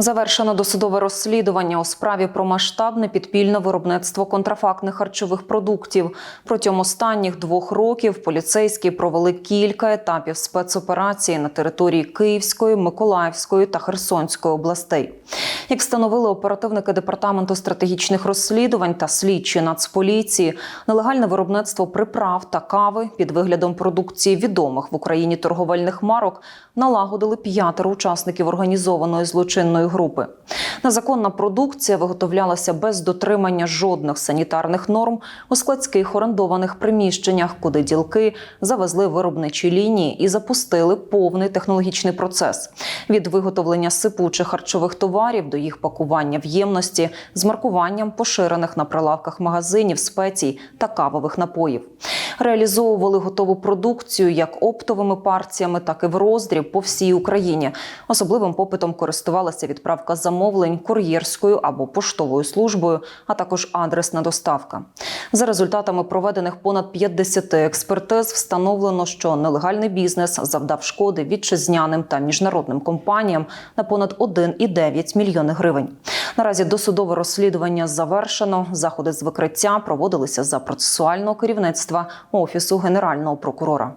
Завершено досудове розслідування у справі про масштабне підпільне виробництво контрафактних харчових продуктів. Протягом останніх двох років поліцейські провели кілька етапів спецоперації на території Київської, Миколаївської та Херсонської областей. Як встановили оперативники департаменту стратегічних розслідувань та слідчі Нацполіції, нелегальне виробництво приправ та кави під виглядом продукції відомих в Україні торговельних марок налагодили п'ятеро учасників організованої злочинної групи. Незаконна продукція виготовлялася без дотримання жодних санітарних норм у складських орендованих приміщеннях, куди ділки завезли виробничі лінії і запустили повний технологічний процес від виготовлення сипучих харчових товарів до їх пакування в ємності з маркуванням поширених на прилавках магазинів спецій та кавових напоїв. Реалізовували готову продукцію як оптовими партіями, так і в роздріб по всій Україні. Особливим попитом користувалася відправка замовлень кур'єрською або поштовою службою, а також адресна доставка. За результатами проведених понад 50 експертиз встановлено, що нелегальний бізнес завдав шкоди вітчизняним та міжнародним компаніям на понад 1,9 мільйони гривень. Наразі досудове розслідування завершено. Заходи з викриття проводилися за процесуального керівництва офісу генерального прокурора.